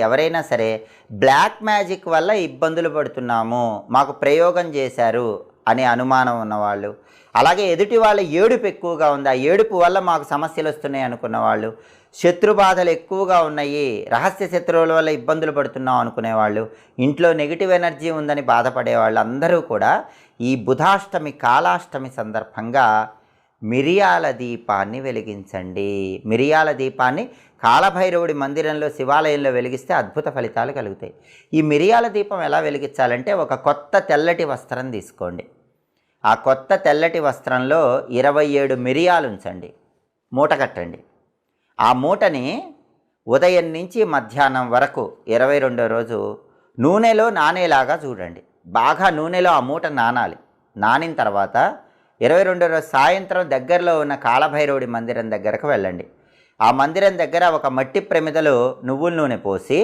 ఎవరైనా సరే black magic వల్ల ఇబ్బందులు పడుతున్నాము మాకు ప్రయోగం చేశారు అనే అనుమానం ఉన్నవాళ్ళు అలాగే ఎదుటి వాళ్ళ ఏడుపు ఎక్కువగా ఉంది ఆ ఏడుపు వల్ల మాకు సమస్యలు వస్తున్నాయి అనుకున్న వాళ్ళు శత్రు బాధలు ఎక్కువగా ఉన్నాయి రహస్య శత్రువుల వల్ల ఇబ్బందులు పడుతున్నాం అనుకునేవాళ్ళు ఇంట్లో నెగిటివ్ ఎనర్జీ ఉందని బాధపడే వాళ్ళు అందరూ కూడా ఈ బుధాష్టమి కాలాష్టమి సందర్భంగా మిరియాల దీపాన్ని వెలిగించండి. మిరియాల దీపాన్ని కాలభైరవుడి మందిరంలో శివాలయంలో వెలిగిస్తే అద్భుత ఫలితాలు కలుగుతాయి. ఈ మిరియాల దీపం ఎలా వెలిగించాలంటే ఒక కొత్త తెల్లటి వస్త్రం తీసుకోండి. ఆ కొత్త తెల్లటి వస్త్రంలో ఇరవై ఏడు మిరియాలు ఉంచండి. మూట కట్టండి. ఆ మూటని ఉదయం నుంచి మధ్యాహ్నం వరకు ఇరవై రెండో రోజు నూనెలో నానేలాగా చూడండి. బాగా నూనెలో ఆ మూట నానాలి. నానిన తర్వాత ఇరవై రెండో రోజు సాయంత్రం దగ్గరలో ఉన్న కాలభైరవుడి మందిరం దగ్గరకు వెళ్ళండి. ఆ మందిరం దగ్గర ఒక మట్టి ప్రమిదలో నువ్వుల నూనె పోసి